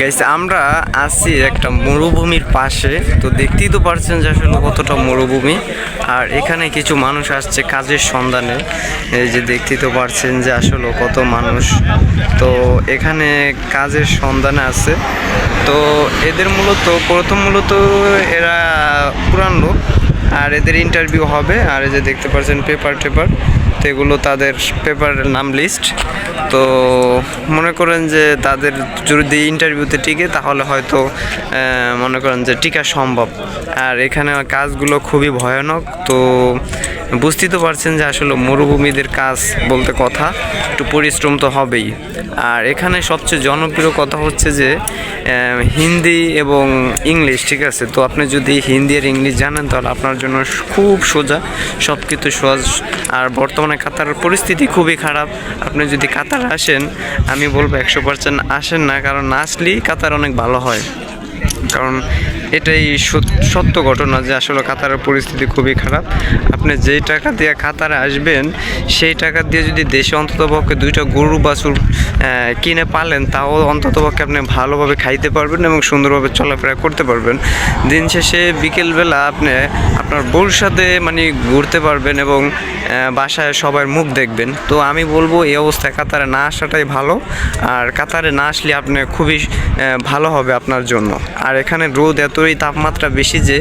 Guys আমরা আছি একটা মরুভূমির পাশে। তো দেখতেই তো পারছেন যে আসলে কতটা মরুভূমি। আর এখানে কিছু মানুষ আসছে কাজের সন্ধানে। এই যে দেখতেই তো পারছেন যে আসলে কত মানুষ। তো এখানে কাজের সন্ধানে আছে। তো এদের মূলত, প্রথম মূলত এরা পুরান লোক। আর এদের ইন্টারভিউ হবে। আর এই যে দেখতে পাচ্ছেন পেপার টেপার তো এগুলো তাদের পেপারের নাম লিস্ট তো মনে করেন যে তাদের যদি ইন্টারভিউতে টিকে, তাহলে হয়তো মনে করেন যে টিকা সম্ভব। আর এখানে কাজগুলো খুবই ভয়ানক। তো বুঝতেই তো পারছেন যে আসলে মরুভূমিদের কাজ বলতে কথা, একটু পরিশ্রম তো হবেই। আর এখানে সবচেয়ে জনপ্রিয় কথা হচ্ছে যে হিন্দি এবং ইংলিশ, ঠিক আছে? তো আপনি যদি হিন্দি আর ইংলিশ জানেন, তাহলে আপনার জন্য খুব সোজা সব কিছু সহজ। আর বর্তমানে কাতারের পরিস্থিতি খুবই খারাপ। আপনি যদি কাতার আসেন, আমি বলব একশো পার্সেন্ট আসেন না, কারণ আসলেই কাতার অনেক ভালো হয়। কারণ এটাই সত- সত্য ঘটনা যে আসলে কাতারের পরিস্থিতি খুবই খারাপ। আপনি যেই টাকা দিয়ে কাতারে আসবেন, সেই টাকা দিয়ে যদি দেশে অন্ততপক্ষে দুইটা গরু, বাছুর কিনে পালেন, তাও অন্ততপক্ষে আপনি ভালোভাবে খাইতে পারবেন এবং সুন্দরভাবে চলাফেরা করতে পারবেন। দিন শেষে বিকেলবেলা আপনি আপনার বউর সাথে মানে ঘুরতে পারবেন এবং বাসায় সবার মুখ দেখবেন। তো আমি বলব, এই অবস্থায় কাতারে না আসাটাই ভালো। আর কাতারে না আসলে আপনি খুবই ভালো হবে আপনার জন্য। আর এখানে রোদ এতই তাপমাত্রা বেশি যে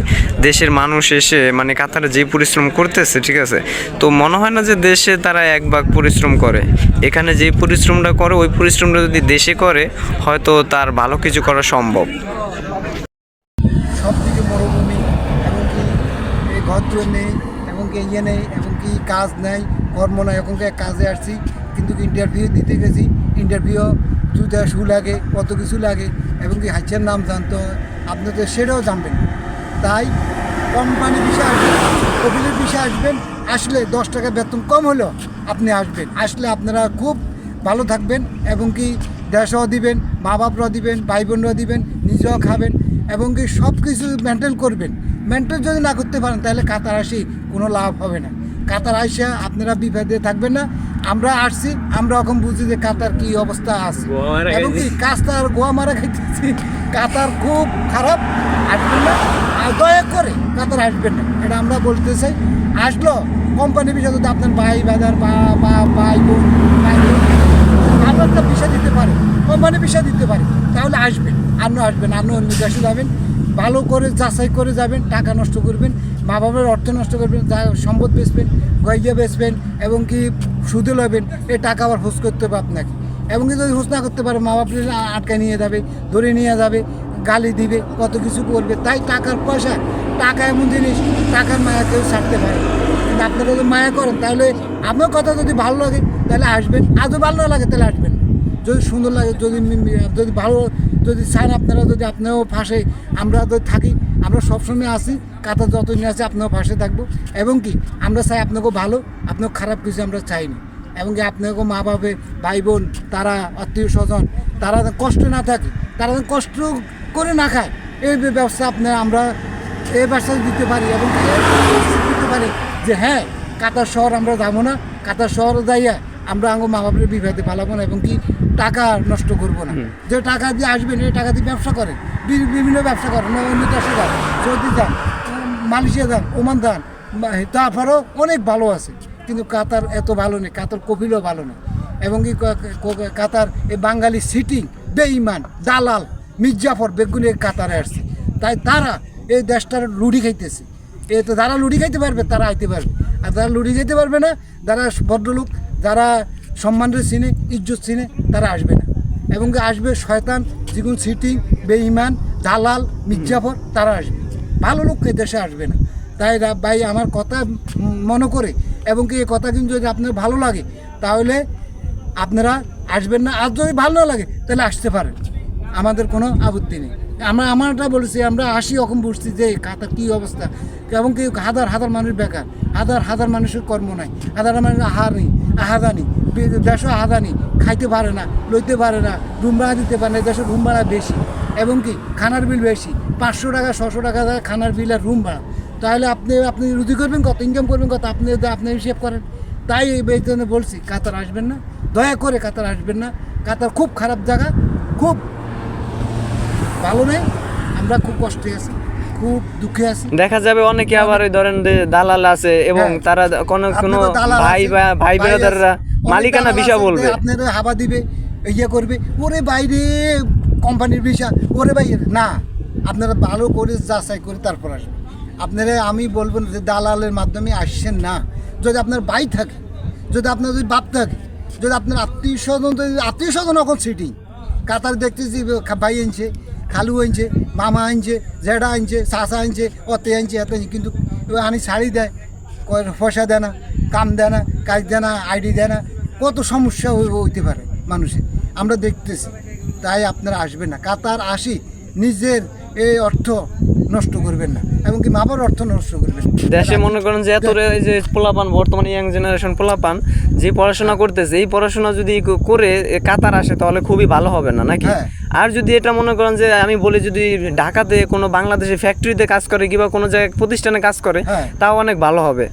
দেশের মানুষ এসে মানে কাতারে যে পরিশ্রম করতেছে, ঠিক আছে? তো মনে হয় না যে দেশে তারা এক ভাগ পরিশ্রম করে। এখানে যে পরিশ্রমটা করে, ওই পরিশ্রমটা যদি দেশে করে, হয়তো তার ভালো কিছু করা সম্ভব। সব দিকে মরুভূমি এমনকি নেই, এমনকি ইয়ে নেই, এমনকি কাজ নেই, কর্ম নাই এখনকি কাজে আসছি। কিন্তু ইন্টারভিউ দিতে গেছি। ইন্টারভিউ জুতা শু লাগে, কত কিছু লাগে, এবং কি হাইচের নাম জানতে হয়, আপনি তো সেটাও জানবেন তাই কোম্পানি বিষয়ে আসবেন কপিলের বিষয়ে আসবেন, আসলে দশ টাকা বেতন কম হলেও আপনি আসবেন। আসলে আপনারা খুব ভালো থাকবেন এবং কি দেশও দিবেন মা বাপরাও দিবেন ভাই বোনরাও দিবেন, নিজেও খাবেন এবং কি সব কিছু মেনটেন করবেন। মেনটেন যদি না করতে পারেন, তাহলে কাতার আসি কোনো লাভ হবে না। কাতার আসা আপনারা বিপদে থাকবেন না। আমরা আসছি আমরা এখন বুঝি যে কাতার কি অবস্থা আছে। এবং কি কাস্তার গোয়া মারা খাইতেছি। কাতার খুব খারাপ আসবেন না। দয়া করে কাতার আসবেন না। এটা আমরা বলতে চাই। আসলো কোম্পানি বিষয় যদি আপনার ভাই বাজার বা বা ভাই বোন আপনার একটা বিষয় দিতে পারে। কোম্পানি বিষয় দিতে পারে। তাহলে আসবেন। আর আসবেন অন্য দেশে যাবেন। ভালো করে যাচাই করে যাবেন টাকা নষ্ট করবেন। মা বাবার অর্থ নষ্ট করবেন, যা সম্পদ বেচবেন গয়জা বেচবেন এবং কি সুদে লবেন এই টাকা আবার হোস করতে হবে আপনাকে এবং কি যদি হোস না করতে পারে মা বাপের আটকায় নিয়ে যাবে, ধরে নিয়ে যাবে, গালি দিবে, কত কিছু করবে তাই টাকার পয়সা, টাকা এমন জিনিস, টাকার মায়া কেউ ছাড়তে পারে। কিন্তু আপনারা যদি মায়া করেন, তাহলে আপনার কথা যদি ভালো লাগে, তাহলে আসবেন আজও ভালো না লাগে, তাহলে আসবেন। যদি সুন্দর লাগে, যদি যদি ভালো, যদি চান আপনারা, যদি আপনিও ফাঁসে আমরা যদি থাকি, আমরা সবসময় আসি কাতা যত নিয়ে আসি আপনিও ফাঁসে থাকব। এবং কি, আমরা চাই আপনাকেও ভালো আপনাকে খারাপ কিছু আমরা চাইনি। এবং কি আপনাকে মা বাপে, ভাই বোন, তারা, আত্মীয় স্বজন, তারা কষ্ট না থাকে, তারা যেন কষ্ট করে না খায়, এই ব্যবস্থা আপনার, আমরা এই ব্যবস্থা দিতে পারি। এবং দিতে পারি যে হ্যাঁ কাতার শহর আমরা যাব না কাতার শহরে যাইয়া আমরা আঙ্গ মা বাপের বিভেদে পালাবো না এবং কি টাকা নষ্ট করব না। যে টাকা দিয়ে আসবেন এই টাকা দিয়ে ব্যবসা করে বিভিন্ন ব্যবসা করেন অন্য দেশে যান সৌদি যান মালয়েশিয়া যান ওমান যান তারপরেও অনেক ভালো আছে। কিন্তু কাতার এত ভালো নেই কাতার কপিলও ভালো না এবং কি কাতার এই বাঙালি সিটিং বেঈমান দালাল মির্জাফর বেগুনি কাতারে আসছে। তাই তারা এই দেশটার লুডি খাইতেছে। এ তো যারা লুডি খাইতে পারবে তারা আইতে পারবে। আর যারা লুডি খাইতে পারবে না যারা ভদ্রলোক যারা সম্মানের চিনে ইজ্জত চিনে তারা আসবে না। এবং আসবে শয়তান যেগুন সিটিং, বেঈমান, দালাল মির্জাফর তারা আসবে। ভালো লোক দেশে আসবে না। তাই ভাই, আমার কথা মনে করে এবং কি এই কথা কিন্তু যদি আপনার ভালো লাগে, তাহলে আপনারা আসবেন না। আর যদি ভালো লাগে, তাহলে আসতে পারেন। আমাদের কোনো আপত্তি নেই। আমরা আমারটা বলেছি, আমরা আসি রকম বুঝছি যে কাতার কী অবস্থা। এবং কি হাজার হাজার মানুষ বেকার, হাজার হাজার মানুষের কর্ম নাই, হাজার মানুষ আহার নেই আহাদানি দেশ আহাদানি খাইতে পারে না, লইতে পারে না, রুম ভাড়া দিতে পারে না, দেশের রুম ভাড়া বেশি। এবং কি খানার বিল বেশি, পাঁচশো টাকা, ছশো টাকা দেয় খানার বিল আর রুম ভাড়া। তাহলে আপনি আপনি রুজি করবেন কত ইনকাম করবেন কত, আপনি আপনি হিসেব করেন। তাই এই বেতনে বলছি, কাতার আসবেন না, দয়া করে কাতার আসবেন না, কাতার খুব খারাপ জায়গা, খুব ভালো নেই আমরা খুব কষ্টে আছি খুব দুঃখে আছি। দেখা যাবে অনেকে আবার ওই ধরেন দালাল আছে এবং হ্যাঁ। তারা কোনো কোনো ভাই ভাই বেরাদাররা মালিকানা বিষয় বলবে। আপনাদের হাবা দিবে ইয়ে করবে ওরে বাইরে কোম্পানির বিষয় ওরে ভাই না আপনারা ভালো করে যাচাই করে তারপর আসবেন। আপনারা আমি বলব যে দালালের মাধ্যমে আসছেন না। যদি আপনার ভাই থাকে যদি আপনার যদি বাপ থাকে যদি আপনার আত্মীয় স্বজন যদি আত্মীয় স্বজন এখন সিটিং কাতার দেখতেছি ভাই আনছে খালু আনছে মামা আনছে জেঠা আনছে শাসা আনছে অতে আনছে এত আনছে কিন্তু আনি শাড়ি দেয় পয়সা দেয় না, কাম দেয় না, কাজ দেয় না আইডি দেয় না, কত সমস্যা হই- হইতে পারে মানুষের। আমরা দেখতেছি, তাই আপনারা আসবেন না। কাতার আসি, নিজের এই অর্থ নষ্ট করবেন না এমনকি অর্থ নষ্ট করবেন দেশে মনে করেন যে এত এই যে পোলাপান বর্তমানে ইয়াং জেনারেশন পোলাপান যে পড়াশোনা করতেছে এই পড়াশোনা যদি করে কাতার আসে তাহলে খুবই ভালো হবে না নাকি? হ্যাঁ। আর যদি এটা মনে করেন যে আমি বলি যদি ঢাকাতে কোনো বাংলাদেশে ফ্যাক্টরিতে কাজ করে কিংবা কোনো জায়গায় প্রতিষ্ঠানে কাজ করে হ্যাঁ। তাও অনেক ভালো হবে।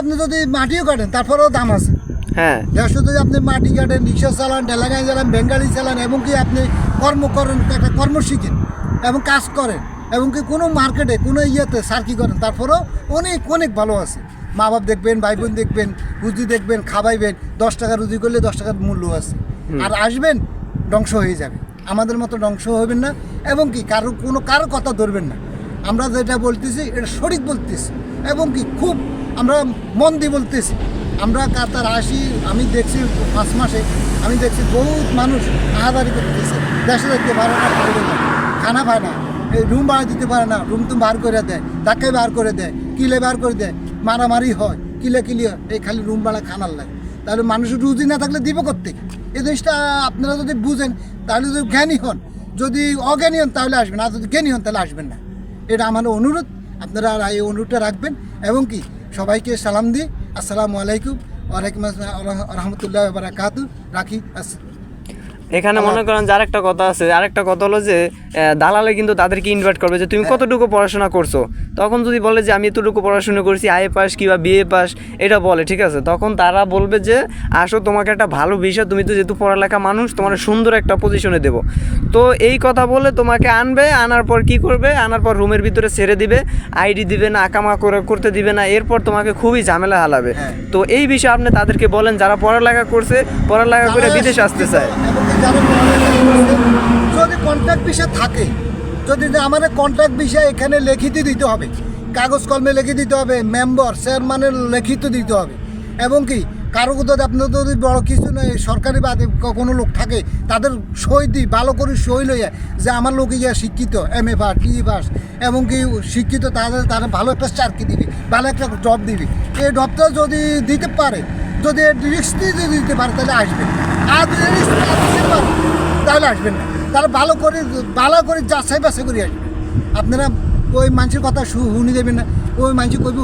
আপনি যদি মাটিও কাটেন তারপরেও দাম আছে। হ্যাঁ। দেড়শো যদি আপনি মাটি কাটেন রিক্সা চালান ঢেলাগাই চালান বেঙ্গালি চালান এবং কি আপনি কর্ম করেন একটা কর্ম শিখেন এবং কাজ করেন এবং কি কোনো মার্কেটে কোনো ইয়েতে সার্কি করেন তারপরেও অনেক অনেক ভালো আছে। মা বাপ দেখবেন ভাই বোন দেখবেন রুজি দেখবেন খাওয়াইবেন দশ টাকা রুজি করলে দশ টাকার মূল্য আছে। আর আসবেন ধ্বংস হয়ে যাবে। আমাদের মতো ধ্বংস হবেন না এবং কি কারও কোনো কারও কথা ধরবেন না। আমরা যেটা বলতেছি এটা সঠিক বলতেছি এবং কি খুব আমরা মন দিয়ে বলতেছি। আমরা কাতার আসি আমি দেখছি পাঁচ মাসে আমি দেখছি বহুত মানুষ আহাদারি করতেছে। দেশে দেখতে না। খানা পায় না। এই রুম ভাড়া দিতে পারে না। রুম তো বার করে দেয়। ধাক্কায় বার করে দেয়। কিলে বার করে দেয়। মারামারি হয়। কিলে কিলি হয়। এই খালি রুম ভাড়া খানার লাগে। তাহলে মানুষের রুজি না থাকলে দিব কোথেকে এই জিনিসটা আপনারা যদি বুঝেন, তাহলে যদি জ্ঞানী হন, যদি অজ্ঞানী হন, তাহলে আসবেন। আর যদি জ্ঞানী হন, তাহলে আসবেন না। এটা আমার অনুরোধ। আপনারা এই অনুরোধটা রাখবেন। এবং কি, সবাইকে সালাম দিই আসসালামু আলাইকুম। ওয়ালাইকুম রহমতুল্লাহ বারাকাতু রাখি। এখানে মনে করেন যে আরেকটা কথা আছে। আরেকটা কথা হলো যে দালালে কিন্তু তাদেরকে ইনভাইট করবে যে তুমি কতটুকু পড়াশোনা করছ? তখন যদি বলে যে আমি এতটুকু পড়াশোনা করছি আই পাস কিংবা বিএ পাস এটা বলে ঠিক আছে? তখন তারা বলবে যে আসো তোমাকে একটা ভালো বিষয় তুমি তো যেহেতু পড়ালেখা মানুষ তোমার সুন্দর একটা পজিশনে দেবো। তো এই কথা বলে তোমাকে আনবে আনার পর কি করবে? আনার পর রুমের ভিতরে ছেড়ে দিবে আইডি দিবে না আকামা করে করতে দিবে না এরপর তোমাকে খুবই ঝামেলা হালাবে। হ্যাঁ। তো এই বিষয়ে আপনি তাদেরকে বলেন যারা পড়ালেখা করছে পড়ালেখা করে বিদেশে আসতে চায়। যদি কন্ট্রাক্ট বিষয় থাকে, যদি আমাদের কন্ট্রাক্ট বিষয় এখানে লিখিত দিতে হবে, কাগজ কলমে লিখে দিতে হবে মেম্বার চেয়ারম্যানের লিখিত দিতে হবে, এবং কি কারও যদি আপনার যদি বড় কিছু নয় সরকারি বাদে কোনো লোক থাকে, তাদের সই দিই, ভালো করে সই লইয়া, যে আমার লোক ইয়া শিক্ষিত M A pass B pass এবং কি শিক্ষিত, তাদের, তারা ভালো একটা চাকরি দিবে, ভালো একটা জব দিবে। এই জবটা যদি দিতে পারে, যদি দিয়ে যদি দিতে পারে, তাহলে আসবে। আর যদি তাহলে আসবেন না। তারা ভালো করে ভালো করে যা যাচাই বাছাই করে আসবে। আপনারা ওই মানুষের কথা শুনি দেবেন না। ওই মানুষ কইব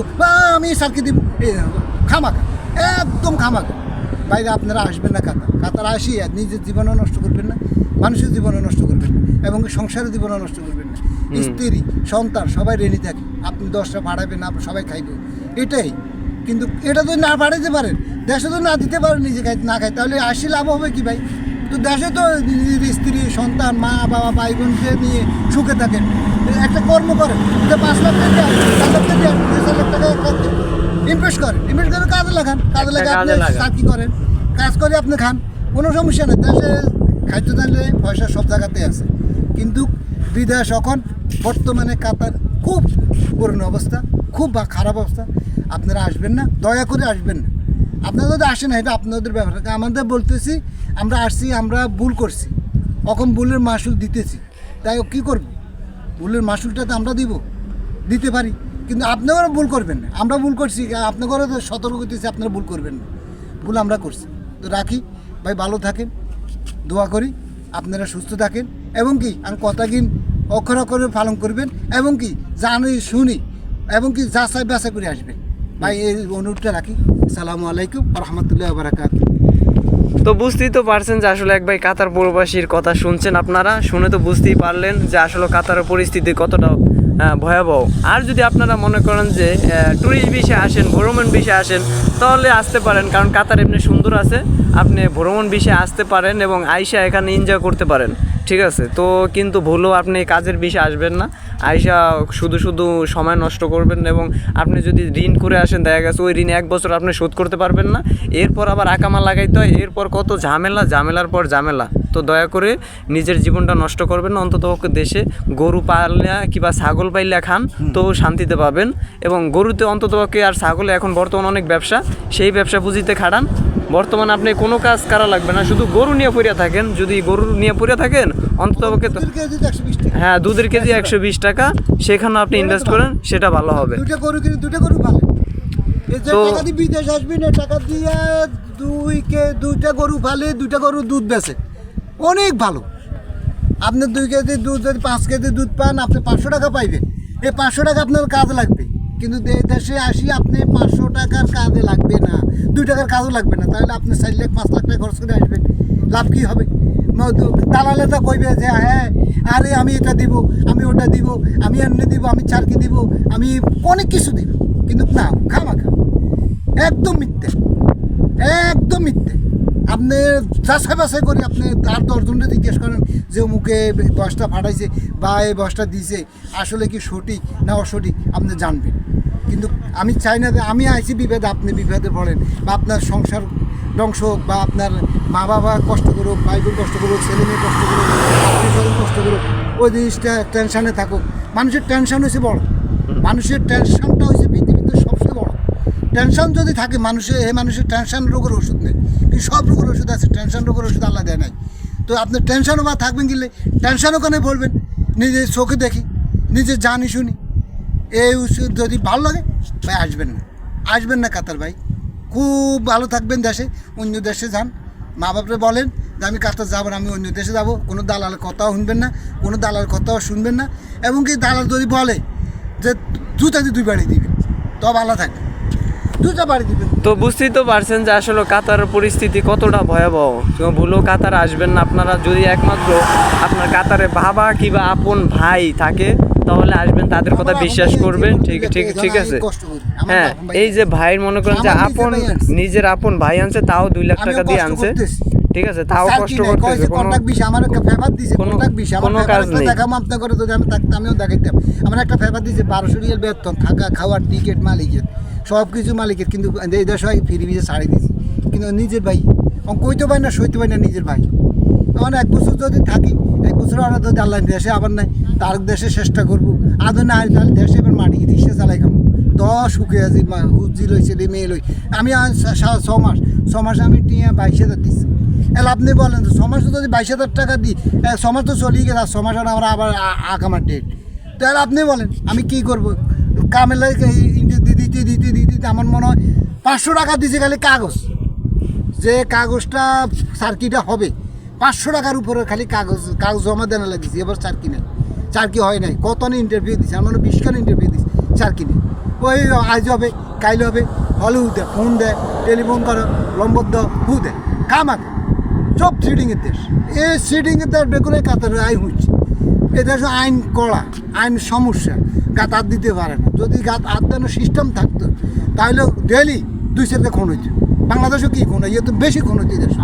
আমি সার্কি দিব। খামাকা একদম খামাকা বাইরে আপনারা আসবেন না কাতার। কাতার আসি আর নিজের জীবনও নষ্ট করবেন না মানুষের জীবনও নষ্ট করবেন না এবং সংসারের জীবনও নষ্ট করবেন না। স্ত্রী সন্তান সবাই রেডি থাকে। আপনি দশটা বাড়াবেন আপনি সবাই খাইবে। এটাই। কিন্তু এটা যদি না বাড়াইতে পারেন দেশে তো না দিতে পারেন নিজে খাই না খাই তাহলে আসি লাভ হবে কি ভাই? তো দেশে তো স্ত্রী সন্তান মা বাবা ভাই বোনকে নিয়ে সুখে থাকেন। একটা কর্ম করেন যে পাঁচ লাখ টাকা চার লাখ টাকা লাখ টাকা ইনভেস্ট করেন। ইনভেস্ট করে কাজে লাগান কাজে লাগে আপনি। চাকরি করেন? কাজ করে আপনি খান কোনো সমস্যা নেই। দেশে খাদ্য দালে পয়সা সব জায়গাতে আছে। কিন্তু বিদেশ এখন বর্তমানে কাতার খুব করুণ অবস্থা খুব খারাপ অবস্থা। আপনারা আসবেন না দয়া করে আসবেন না। আপনারা যদি আসেন এটা আপনাদের ব্যাপার। আমাদের বলতেছি, আমরা আসছি, আমরা ভুল করছি। এখন ভুলের মাসুল দিতেছি। তাই কী করব? ভুলের মাসুলটা তো আমরা দিব, দিতে পারি। কিন্তু আপনারা ভুল করবেন না। আমরা ভুল করছি, আপনাদেরও তো সতর্ক করতেছি আপনারা ভুল করবেন না। ভুল আমরা করছি। তো রাখি। ভাই, ভালো থাকেন। দোয়া করি। আপনারা সুস্থ থাকেন। এবং কি আমি কথা কিন অক্ষর অক্ষরে পালন করবেন। এবং কি, জানি, শুনি। এবং কি যাচাই বাছাই করে আসবেন। ভাই, এই অনুরোধটা রাখি। সালামু আলাইকুম রহমতুল্লাহ বারাকাত তো বুঝতেই তো পারছেন যে আসলে এক ভাই কাতার প্রবাসীর কথা শুনছেন আপনারা। শুনে তো বুঝতেই পারলেন যে আসলে কাতারের পরিস্থিতি কতটা ভয়াবহ। আর যদি আপনারা মনে করেন যে ট্যুরিস্ট বিষয়ে আসেন, ভ্রমণ বিষয়ে আসেন, তাহলে আসতে পারেন। কারণ কাতার এমনি সুন্দর আছে। আপনি ভ্রমণ বিষয়ে আসতে পারেন এবং আইসা এখানে এনজয় করতে পারেন। ঠিক আছে, তো কিন্তু ভুলও আপনি কাজের বিষয়ে আসবেন না। আইসা শুধু শুধু সময় নষ্ট করবেন এবং আপনি যদি ঋণ করে আসেন, দেখা গেছে ওই ঋণ এক বছর আপনি শোধ করতে পারবেন না। এরপর আবার আকামা লাগাইতে হয়, এরপর কত ঝামেলা, ঝামেলার পর ঝামেলা। তো দয়া করে নিজের জীবনটা নষ্ট করবেন না। অন্তত দেশে গরু পাললে কিংবা ছাগল পাইলে খান তো শান্তিতে পাবেন। এবং গরুতে অন্তত পক্ষে আর ছাগলে এখন বর্তমান অনেক ব্যবসা সেই ব্যবসা পুঁজিতে খাটান। বর্তমানে আপনি কোনো কাজ করা লাগবে না শুধু গরু নিয়ে পড়িয়া থাকেন। যদি গরু নিয়ে পড়িয়া থাকেন অন্তত পক্ষে তো হ্যাঁ দুধের কেজি একশো বিশ টাকা। সেখানে আপনি ইনভেস্ট করেন সেটা ভালো হবে। গরু দুইটা গরু ভালো তো- বিদেশ আসবি না টাকা দিয়ে দুই কে দুইটা গরু ফালে দুইটা গরু দুধ বেচে। অনেক ভালো। আপনি দুই কেজি দুধ যদি পাঁচ কেজি দুধ পান, আপনি পাঁচশো টাকা পাইবেন। এই পাঁচশো টাকা আপনার কাজে লাগবে। কিন্তু দেশে আসি আপনি পাঁচশো টাকার কাজে লাগবে না। দুই টাকার কাজও লাগবে না। তাহলে আপনি চার লাখ, পাঁচ লাখ টাকা খরচ করে আসবেন। লাভ কি হবে? দালালে তো কইবে যে হ্যাঁ আরে আমি এটা দিব, আমি ওটা দিব, আমি এমনি দিব, আমি চারকি দিব, আমি অনেক কিছু দিব। কিন্তু না, খামাখা। একদম মিথ্যে। একদম মিথ্যে। আপনি যাচাই বাছাই করে আপনি তার দশজনকে জিজ্ঞেস করেন যে মুখে বসটা ফাটাইছে বা এই বসটা দিয়েছে আসলে কি সঠিক না অসঠিক আপনি জানবেন। কিন্তু আমি চাই না যে আমি আইছি বিভেদে, আপনি বিভেদে পড়েন বা আপনার সংসার ধ্বংস হোক বা আপনার মা বাবা কষ্ট করুক ভাই কষ্ট করুক, ছেলে মেয়ে কষ্ট করুক আত্মীয় কষ্ট করুক, ওই জিনিসটা টেনশানে থাকুক। মানুষের টেনশন হয়েছে বড়। মানুষের টেনশনটা হয়েছে টেনশন যদি থাকে মানুষের এই মানুষের টেনশন রোগের ওষুধ নেই। কিন্তু সব রোগের ওষুধ আছে টেনশন রোগের ওষুধ আল্লাহ দেয় নাই। তো আপনি টেনশনও বা থাকবেন গেলে টেনশন ওখানে বলবেন? নিজের চোখে দেখি, নিজে জানি, শুনি। এই ওষুধ যদি ভালো লাগে, ভাই আসবেন না। আসবেন না কাতার ভাই। খুব ভালো থাকবেন দেশে, অন্য দেশে যান। মা বাপরে বলেন যে, আমি কাতার যাব না, আমি অন্য দেশে যাব। কোনো দালালের কথাও শুনবেন না, কোনো দালালের কথাও শুনবেন না। এবং কি দালাল যদি বলে যে, জুতা দিয়ে দুই বাড়ি দিবে। তো ভালো থাকবে তো বুঝতেই তো পারছেন যে আসলে কাতারের পরিস্থিতি কতটা ভয়াবহ। তো ভুলেও কাতার আসবেন না। আপনারা যদি একমাত্র আপনার কাতারে বাবা কিংবা আপন ভাই থাকে তাহলে আসবেন তাদের কথা বিশ্বাস করবেন। ঠিক ঠিক ঠিক আছে। হ্যাঁ এই যে ভাইয়ের মনে করেন যে নিজের আপন ভাই আনছে। নিজের আপন ভাই আনছে তাও দুই লাখ টাকা দিয়ে আনছে। ঠিক আছে তাও কষ্ট করতেছে। কোনো আমার একটা ফেভার দিছে। কোনো- কন্টাক্ট বিষয়। কোনো কাজ নেই। দেখাম আপনার করে যদি আমি থাকতাম আমিও দেখাইতাম। আমার একটা ফেভার দিছে বারোশো রিয়াল বেতন থাকা খাওয়ার টিকিট মালিকের। সব কিছু মালিকের, কিন্তু এই দেশ হয় ফিরি ভিজে ছাড়ি দিয়েছি। কিন্তু নিজের ভাই ও কইতে পারি না, সইতে পারি না নিজের ভাই। আমার এক বছর যদি থাকি, এক বছর আমরা যদি আল্লাহ দেশে আবার নাই, তার দেশে চেষ্টা করব। আদৌ না তাহলে দেশে এবার মাটি রিক্সা চালাই খাব দশ শুকে আছি হুজি লইছে রে মেয়ে লই। আমি ছ- মাস, ছ মাস আমি টিয়া বাইশ হাজার দিচ্ছি এলে আপনি বলেন তো, ছ মাস যদি বাইশ হাজার টাকা দিই ছ মাস তো চলিয়ে গেছে, আর ছ মাস আমরা আবার আগামার ডেট তাহলে আপনি বলেন, আমি কি করব? কামেলা দিতে দিতে দিতে দিতে আমার মনে হয় পাঁচশো টাকা দিছে খালি কাগজ। যে কাগজটা সার্কিটা হবে, পাঁচশো টাকার উপরে খালি কাগজ কাগজ জমা দেওয়া লাগিয়েছি এবার চারকি নেই। চারকি হয় নাই, কত ইন্টারভিউ দিছে, আমার বিশ খান ইন্টারভিউ দিছে, চারকি নেই। ওই আজ হবে কাইল হবে হলে দেয় ফোন দেয় টেলিফোন করো, নম্বর দাও, হু দেয় কামাক সব সিডিংয়ের দেশ। এই সিডিংয়ের দেশ বেগুনে কাতার আই হচ্ছে এটা হচ্ছে আইন কড়া আইন সমস্যা গাত হাত দিতে পারে না। যদি গাত দেওয়ার সিস্টেম থাকতো তাহলে ডেলি দুই চারটে খুন হইতো। বাংলাদেশও কি খুন হয়? ইয়ে তো বেশি খুন হইতো দেশ।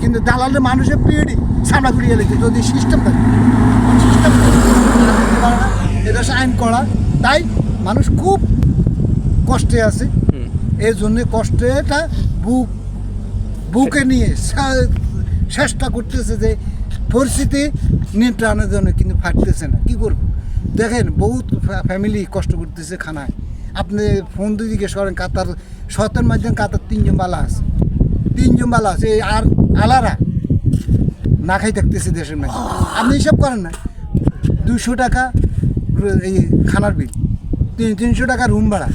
কিন্তু দালালের মানুষের পিড়ি সামনা করিয়ে লেগে যদি সিস্টেম থাকে সিস্টেম এটা হচ্ছে আইন করা তাই মানুষ খুব কষ্টে আছে। এই জন্যে কষ্টটা বুক বুকে নিয়ে চেষ্টা করতেছে যে পরিস্থিতি নিয়ন্ত্রণের জন্য কিন্তু ফাটতেছে না। কি করব? দেখেন, বহুত ফ্যামিলি কষ্ট করতেছে খানায়। আপনি ফোন দিয়ে জিজ্ঞেস করেন, কাতার শতের মাধ্যমে কাতার তিনজন বালা আছে। তিনজন বালা আছে আর আলারা না খাই থাকতেছে দেশের মধ্যে আপনি হিসাব করেন না দুশো টাকা এই খানার বিল, তিন তিনশো টাকা রুম ভাড়া,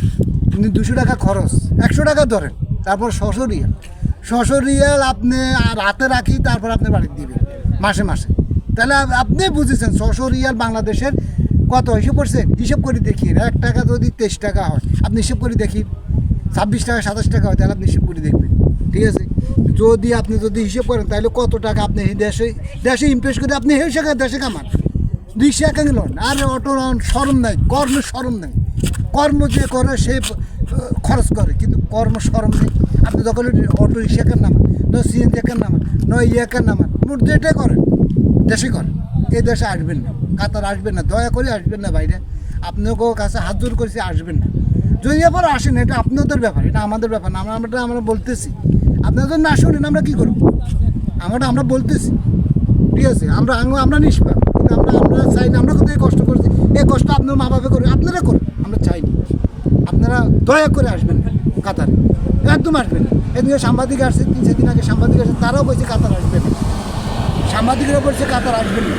কিন্তু দুশো টাকা খরচ, একশো টাকা ধরেন, তারপর ছশো রিয়াল ছশো রিয়াল আপনি আর হাতে রাখি, তারপর আপনি বাড়িতে দিবেন। মাসে মাসে। তাহলে আপনি বুঝেছেন ছশো রিয়াল বাংলাদেশের কত? হিসেব করছেন? হিসেব করে দেখি। এক টাকা যদি তেইশ টাকা হয়, আপনি হিসেব করে দেখি। ছাব্বিশ টাকা, সাতাশ টাকা হয়, তাহলে আপনি হিসেব করে দেখবেন। ঠিক আছে? যদি আপনি যদি হিসেব করেন, তাহলে কত টাকা আপনি দেশে দেশে ইমপ্রেস করে আপনি হেসে দেশে কামান। রিক্সা একা গেলেন আর অটো লন সরম নাই, কর্ম সরম নাই। কর্ম যে করে সে খরচ করে, কিন্তু কর্ম সরম নেই। আপনি যখন অটো রিক্সা কেন নামান নয় সিএনজি কেন নামান নয় ইয়ে কেন নামান মোট যেটাই করেন দেশে করেন এই দেশে আসবেন না, কাতার আসবেন না, দয়া করে আসবেন না বাইরে। আপনাকেও কাছে হাত জোর করেছি, আসবেন না। যদি এবার আসেন, এটা আপনাদের ব্যাপার, এটা আমাদের ব্যাপার না, আমরা আমরা আমরা বলতেছি। আপনাদের না শুনেন আমরা কী করব? আমরা আমরা বলতেছি। ঠিক আছে, আমরা আমরা নিষ্পাপ, কিন্তু আমরা আমরা চাই না, আমরা কোথায় কষ্ট করছি। এই কষ্ট আপনার মা বাবা করে, আপনারা করুন, আমরা চাইনি আপনারা দয়া করে আসবেন না। কাতারে। একদম আসবেন না। এদিকে সাংবাদিক আসছে তিন চার দিন আগে সাংবাদিক আসছে তারাও বলছে কাতার আসবে না। সাংবাদিকরা বলছে কাতার আসবে না।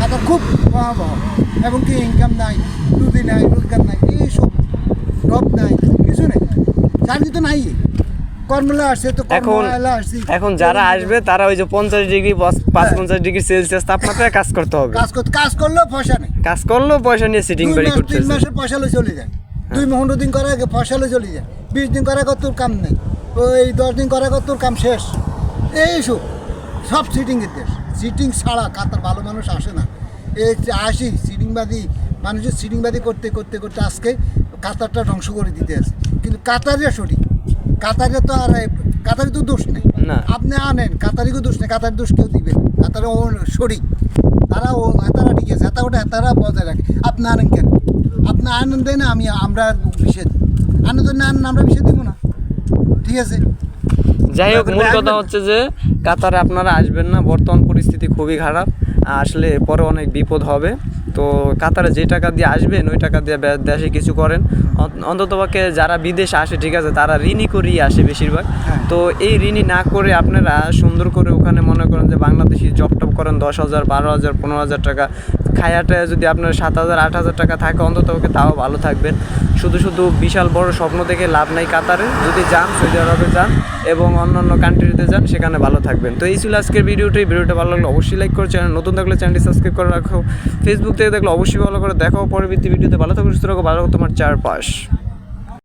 কাতার খুব ভয়াবহ। এবং কি ইনকাম নাই রুদি নাই রোজগার নাই এইসব জব নাই কিছু নেই। চাকরি তো নাই। কর্মলা আসছে তো এখন এখন যারা আসবে তারা ওই যে পঞ্চাশ ডিগ্রি পাঁচ পঞ্চাশ ডিগ্রি সেলসিয়াস তাপমাত্রায় কাজ করতে হবে। কাজ করতে কাজ করলেও পয়সা নেই। কাজ করলেও পয়সা নিয়ে সিটিং বাড়ি মাস তিন মাসের পয়সা চলে যায়। দুই পনেরো দিন করার আগে লই চলে যায় বিশ দিন করার আগে তোর কাম নেই। ওই দশ দিন করার আগে তোর কাম শেষ। এইসব সব সব সিটিংয়ের দেশ। সিটিং ছাড়া কাতার ভালো মানুষ আসে না। এই যে আসি সিটিংবাদী মানুষের সিটিংবাদী করতে করতে করতে আজকে কাতারটা ধ্বংস করে দিতে আছে। কিন্তু কাতারে সঠিক। কাতারে তো আর কাতারে তো দোষ নেই। আপনি আনেন কাতারিকেও দোষ নেই। কাতার দোষ কেউ দিবে কাতারে ও সঠিক। তারা ও তারা ঠিক আছে তারা ওটা তারা বজায় রাখে। আপনি আনেন কেন? আপনি আনন্দ দেয় না আমি আমরা বিষে দিই আনেন না আনন্দ আমরা বিষে দিব না। ঠিক আছে? যাই হোক মূল কথা হচ্ছে যে কাতারে আপনারা আসবেন না বর্তমান পরিস্থিতি খুবই খারাপ। আসলে পরে অনেক বিপদ হবে। তো কাতারে যে টাকা দিয়ে আসবেন ওই টাকা দিয়ে দেশে কিছু করেন। অন্তত পক্ষে যারা বিদেশে আসে ঠিক আছে তারা ঋণই করেই আসে বেশিরভাগ। হ্যাঁ। তো এই ঋণই না করে আপনারা সুন্দর করে ওখানে মনে করেন যে বাংলাদেশি জব টপ করেন দশ হাজার বারো হাজার পনেরো হাজার টাকা খায়াটায় যদি আপনার সাত হাজার, আট হাজার টাকা থাকে, অন্তত ওকে তাও ভালো থাকবেন শুধু শুধু বিশাল বড় স্বপ্ন দেখে লাভ নাই কাতারে। যদি যান, সৌদি আরবে যান এবং অন্যান্য কান্ট্রিতে যান, সেখানে ভালো থাকবেন। তো এই ছিল আজকের ভিডিওটি। ভিডিওটা ভালো লাগলে অবশ্যই লাইক করে চ্যানেল নতুন থাকলে চ্যানেলটি সাবস্ক্রাইব করে রাখো। ফেসবুক থেকে দেখলে অবশ্যই ভালো করে। দেখো পরবর্তী ভিডিওতে। ভালো থাকো, সুস্থ রাখো ভালো তোমার চারপাশ।